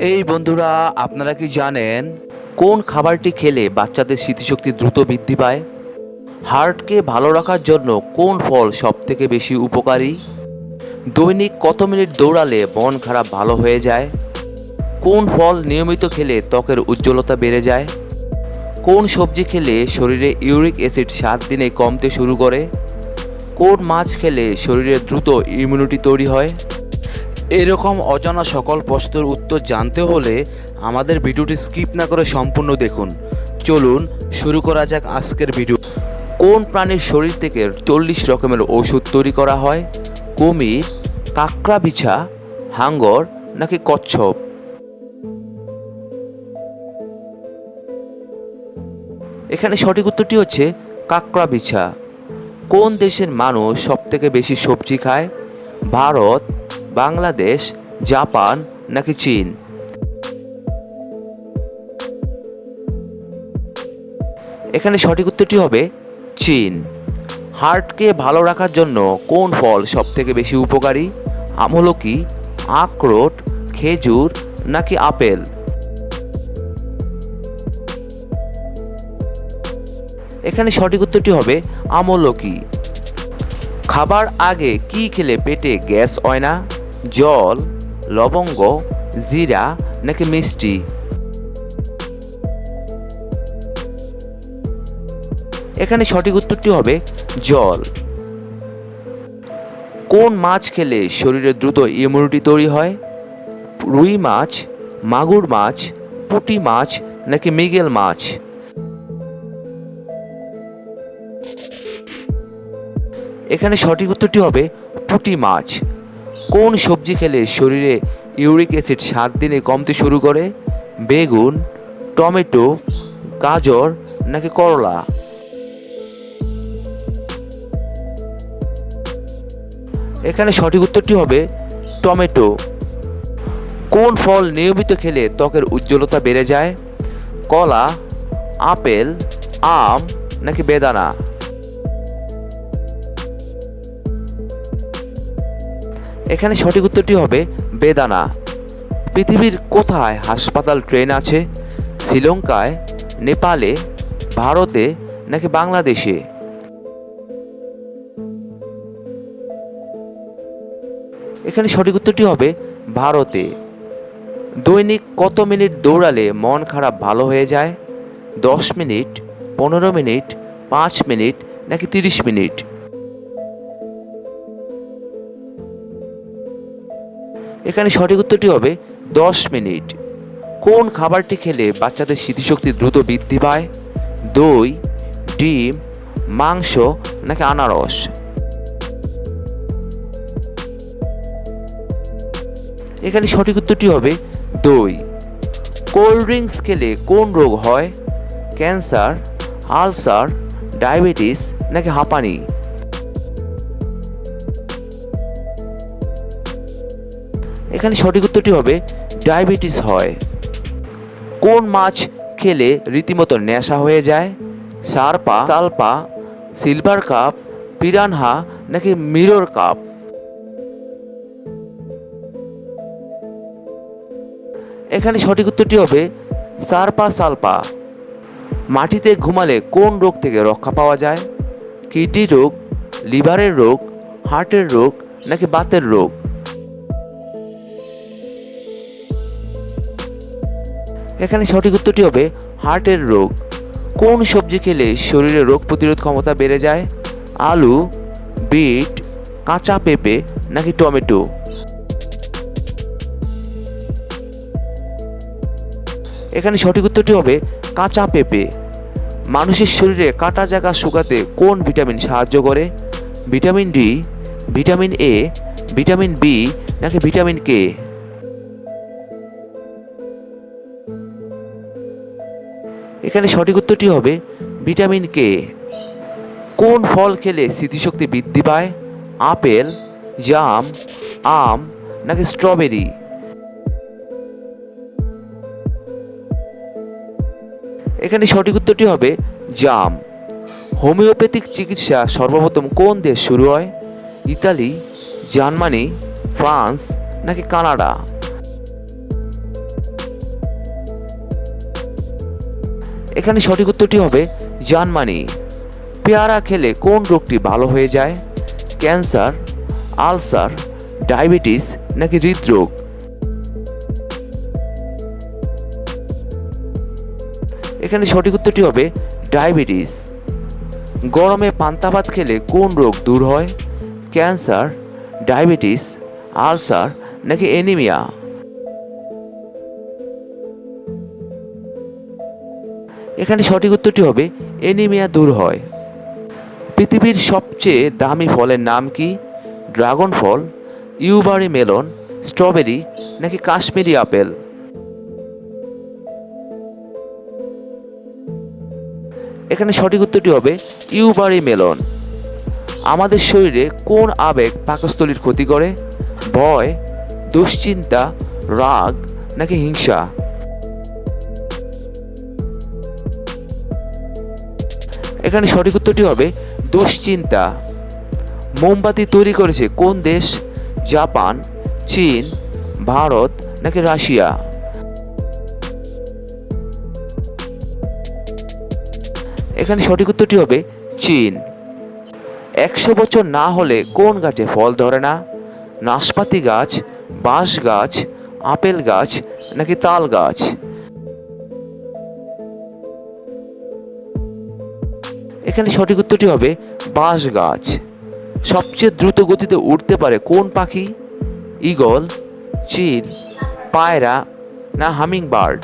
এই বন্ধুরা, আপনারা কি জানেন কোন খাবারটি খেলে বাচ্চাদের স্মৃতিশক্তি দ্রুত বৃদ্ধি পায়? হার্টকে ভালো রাখার জন্য কোন ফল সবথেকে বেশি উপকারী? দৈনিক কত মিনিট দৌড়ালে মন খারাপ ভালো হয়ে যায়? কোন ফল নিয়মিত খেলে ত্বকের উজ্জ্বলতা বেড়ে যায়? কোন সবজি খেলে শরীরে ইউরিক অ্যাসিড সাত দিনে কমতে শুরু করে? কোন মাছ খেলে শরীরে দ্রুত ইমিউনিটি তৈরি হয়? এরকম অজানা সকল প্রশ্নের উত্তর জানতে হলে আমাদের ভিডিওটি স্কিপ না করে সম্পূর্ণ দেখুন। চলুন, শুরু করা যাক আজকের ভিডিও। কোন প্রাণীর শরীর থেকে চল্লিশ রকমের ওষুধ তৈরি করা হয়? কুমির কাকড়া বিছা হাঙ্গর নাকি কচ্ছপ? এখানে সঠিক উত্তরটি হচ্ছে কাঁকড়া বিছা কোন দেশের মানুষ সবথেকে বেশি সবজি খায়? ভারত বাংলাদেশ, জাপান নাকি চীন? এখানে সঠিক উত্তরটি হবে চীন। হার্টকে ভালো রাখার জন্য কোন ফল সবথেকে বেশি উপকারী? আমলকি আখরোট, খেজুর নাকি আপেল? এখানে সঠিক উত্তরটি হবে আমলকি। খাবার আগে কি খেলে পেটে গ্যাস হয় না? জল, লবঙ্গ, জিরা নাকি মিষ্টি? এখানে সঠিক উত্তরটি হবে জল। কোন মাছ খেলে শরীরে দ্রুত ইমিউনিটি তৈরি হয়? রুই মাছ, মাগুর মাছ, পুঁটি মাছ নাকি মৃগেল মাছ? এখানে সঠিক উত্তরটি হবে পুঁটি মাছ। কোন সবজি খেলে শরীরে ইউরিক অ্যাসিড সাত দিনে কমতে শুরু করে? বেগুন, টমেটো, গাজর নাকি করলা? এখানে সঠিক উত্তরটি হবে টমেটো। কোন ফল নিয়মিত খেলে ত্বকের উজ্জ্বলতা বেড়ে যায়? কলা, আপেল, আম নাকি বেদানা? এখানে সঠিক উত্তরটি হবে বেদানা। পৃথিবীর কোথায় হাসপাতাল, ট্রেন আছে? শ্রীলঙ্কায়, নেপালে, ভারতে নাকি বাংলাদেশে? এখানে সঠিক উত্তরটি হবে ভারতে। দৈনিক কত মিনিট দৌড়ালে মন খারাপ ভালো হয়ে যায়? দশ মিনিট, পনেরো মিনিট, পাঁচ মিনিট নাকি তিরিশ মিনিট? এখানে সঠিক উত্তরটি হবে দশ মিনিট। কোন খাবারটি খেলে বাচ্চাদের স্মৃতিশক্তি দ্রুত বৃদ্ধি পায়? দই, ডিম, মাংস নাকি আনারস? এখানে সঠিক উত্তরটি হবে দই। কোল্ড ড্রিঙ্কস খেলে কোন রোগ হয়? ক্যান্সার, আলসার, ডায়াবেটিস নাকি হাঁপানি? এখানে সঠিক উত্তরটি হবে, ডায়াবেটিস হয়। কোন মাছ খেলে রীতিমতো নেশা হয়ে যায়? Sarpa, salpa, silver carp, piranha নাকি মিরর কাপ? এখানে সঠিক উত্তরটি হবে, সারপা, সালপা। মাটিতে ঘুমালে কোন রোগ থেকে রক্ষা পাওয়া যায়? কিডনি রোগ, লিভারের রোগ, হার্টের রোগ নাকি বাতের রোগ? এখানে সঠিক উত্তরটি হবে হার্টের রোগ। কোন সবজি খেলে শরীরে রোগ প্রতিরোধ ক্ষমতা বেড়ে যায়? আলু, বিট, কাঁচা পেঁপে নাকি টমেটো? এখানে সঠিক উত্তরটি হবে কাঁচা পেঁপে। মানুষের শরীরে কাটা জায়গা শুকাতে কোন ভিটামিন সাহায্য করে? Vitamin D, vitamin A, vitamin B নাকি ভিটামিন কে? এখানে সঠিক উত্তরটি হবে ভিটামিন কে। কোন ফল খেলে স্মৃতিশক্তি বৃদ্ধি পায়? আপেল, জাম, আম নাকি স্ট্রবেরি? এখানে সঠিক উত্তরটি হবে জাম। হোমিওপ্যাথিক চিকিৎসা সর্বপ্রথম কোন দেশ শুরু হয়? ইতালি, জার্মানি, ফ্রান্স নাকি কানাডা? এখানে সঠিক উত্তরটি হবে জানমানি পেয়ারা খেলে কোন রোগটি ভালো হয়ে যায়? ক্যান্সার, আলসার, ডায়াবেটিস নাকি হৃদরোগ? এখানে সঠিক উত্তরটি হবে ডায়াবেটিস। গরমে পান্তা ভাত খেলে কোন রোগ দূর হয়? ক্যান্সার, ডায়াবেটিস, আলসার নাকি এনিমিয়া এখানে সঠিক উত্তরটি হবে, এনিমিয়া দূর হয়। পৃথিবীর সবচেয়ে দামি ফলের নাম কি? ড্রাগন ফল, ইউবারি মেলন, স্ট্রবেরি, নাকি কাশ্মীরি আপেল? এখানে সঠিক উত্তরটি হবে, ইউবারি মেলন। আমাদের শরীরে কোন আবেগ পাকস্থলীর ক্ষতি করে? ভয়, দুশ্চিন্তা, রাগ, নাকি হিংসা? এখানে সঠিক উত্তরটি হবে দুশ্চিন্তা। মোমবাতি তৈরি করেছে কোন দেশ? জাপান, চীন, ভারত নাকি রাশিয়া? এখানে সঠিক উত্তরটি হবে চীন। একশো বছর না হলে কোন গাছে ফল ধরে না? নাশপাতি গাছ, বাঁশ গাছ, আপেল গাছ নাকি তাল গাছ? এখানে সঠিক উত্তরটি হবে বাঁশ গাছ সবচেয়ে দ্রুত গতিতে উঠতে পারে কোন পাখি? ঈগল, চিল, পায়রা না হামিং বার্ড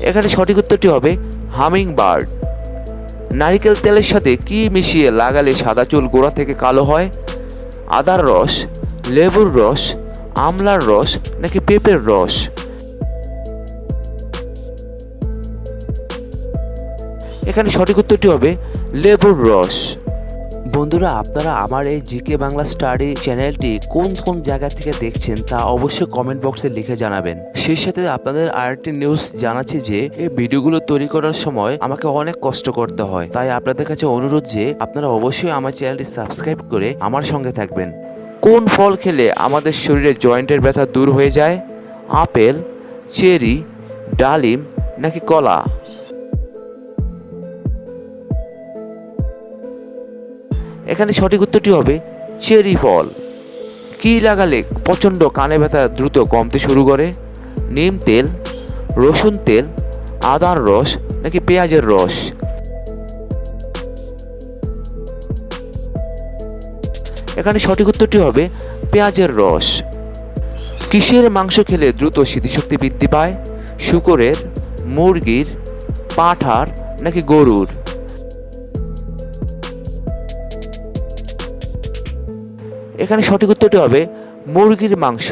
এখানে সঠিক উত্তরটি হবে হামিং বার্ড নারিকেল তেলের সাথে কি মিশিয়ে লাগালে সাদা চুল গোড়া থেকে কালো হয়? আদার রস, লেবুর রস, আমলার রস নাকি পেঁপের রস? এখানে সঠিক উত্তরটি হবে লেবুর রস। বন্ধুরা, আপনারা আমার এই জিকে বাংলা স্টাডি চ্যানেলটি কোন কোন জায়গা থেকে দেখছেন তা অবশ্যই কমেন্ট বক্সে লিখে জানাবেন। সেই সাথে আপনাদের আরেকটি নিউজ জানাচ্ছি যে, এই ভিডিওগুলো তৈরি করার সময় আমাকে অনেক কষ্ট করতে হয়। তাই আপনাদের কাছে অনুরোধ যে, আপনারা অবশ্যই আমার চ্যানেলটি সাবস্ক্রাইব করে আমার সঙ্গে থাকবেন। কোন ফল খেলে আমাদের শরীরে জয়েন্টের ব্যথা দূর হয়ে যায়? আপেল, চেরি, ডালিম নাকি কলা? এখানে সঠিক উত্তরটি হবে চেরি ফল কি লাগালে প্রচণ্ড কানে ব্যথা দ্রুত কমতে শুরু করে? নিম তেল, রসুন তেল, আদার রস নাকি পেঁয়াজের রস? এখানে সঠিক উত্তরটি হবে পেঁয়াজের রস। কিসের মাংস খেলে দ্রুত স্মৃতিশক্তি বৃদ্ধি পায়? শুকরের, মুরগির, পাঁঠার নাকি গরুর? এখানে সঠিক উত্তরটি হবে মুরগির মাংস।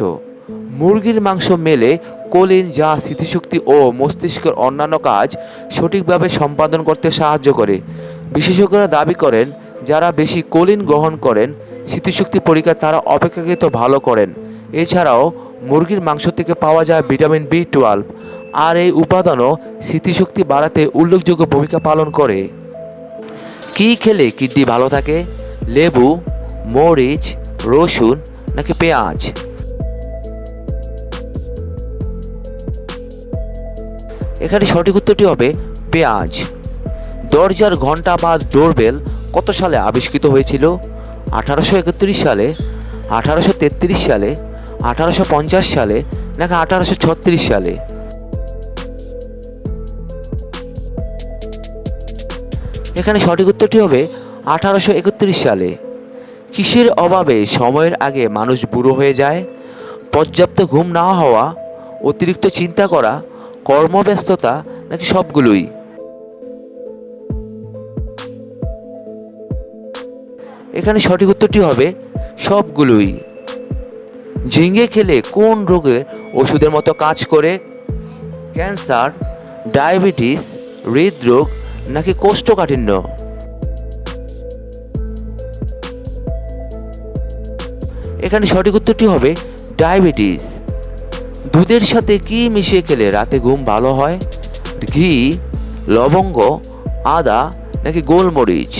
মুরগির মাংস মেলে কোলিন, যা স্মৃতিশক্তি ও মস্তিষ্কের অন্যান্য কাজ সঠিকভাবে সম্পাদন করতে সাহায্য করে। বিশেষজ্ঞরা দাবি করেন, যারা বেশি কোলিন গ্রহণ করেন, স্মৃতিশক্তি পরীক্ষা তারা অপেক্ষাকৃত ভালো করেন। এছাড়াও মুরগির মাংস থেকে পাওয়া যায় ভিটামিন বি টুয়েলভ। আর এই উপাদানও স্মৃতিশক্তি বাড়াতে উল্লেখযোগ্য ভূমিকা পালন করে। কী খেলে কিডনি ভালো থাকে? লেবু, মরিচ রসুন নাকি পেঁয়াজ? এখানে সঠিক উত্তরটি হবে পেঁয়াজ। দরজার ঘণ্টা বা ডোরবেল কত সালে আবিষ্কৃত হয়েছিল? আঠারোশো একত্রিশ সালে, আঠারোশো তেত্রিশ সালে, আঠারোশো পঞ্চাশ সালে নাকি আঠারোশো ছত্রিশ সালে? এখানে সঠিক উত্তরটি হবে আঠারোশো একত্রিশ সালে। কিসের অভাবে সময়ের আগে মানুষ বুড়ো হয়ে যায়? পর্যাপ্ত ঘুম না হওয়া, অতিরিক্ত চিন্তা করা, কর্মব্যস্ততা নাকি সবগুলোই? এখানে সঠিক উত্তরটি হবে সবগুলোই। ঝিঙ্গে খেলে কোন রোগে ওষুধের মতো কাজ করে? ক্যান্সার, ডায়াবেটিস, হৃদরোগ নাকি কোষ্ঠকাঠিন্য? এখানে সঠিক উত্তরটি হবে ডায়াবেটিস। দুধের সাথে কি মিশিয়ে খেলে রাতে ঘুম ভালো হয়? ঘি, লবঙ্গ, আদা নাকি গোলমরিচ?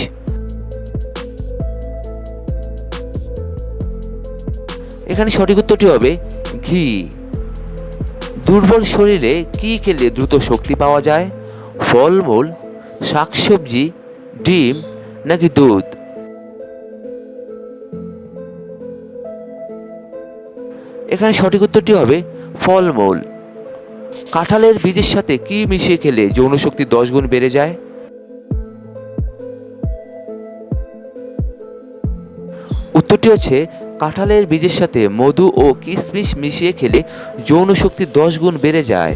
এখানে সঠিক উত্তরটি হবে ঘি। দুর্বল শরীরে কি খেলে দ্রুত শক্তি পাওয়া যায়? ফলমূল, শাকসবজি, ডিম নাকি দুধ? এখানে সঠিক উত্তরটি হবে ফলমূল। কাঁঠালের বীজের সাথে কি মিশিয়ে খেলে যৌনশক্তি দশ গুণ বেড়ে যায়? উত্তরটি হচ্ছে, কাঁঠালের বীজের সাথে মধু ও কিশমিশ মিশিয়ে খেলে যৌনশক্তি দশ গুণ বেড়ে যায়।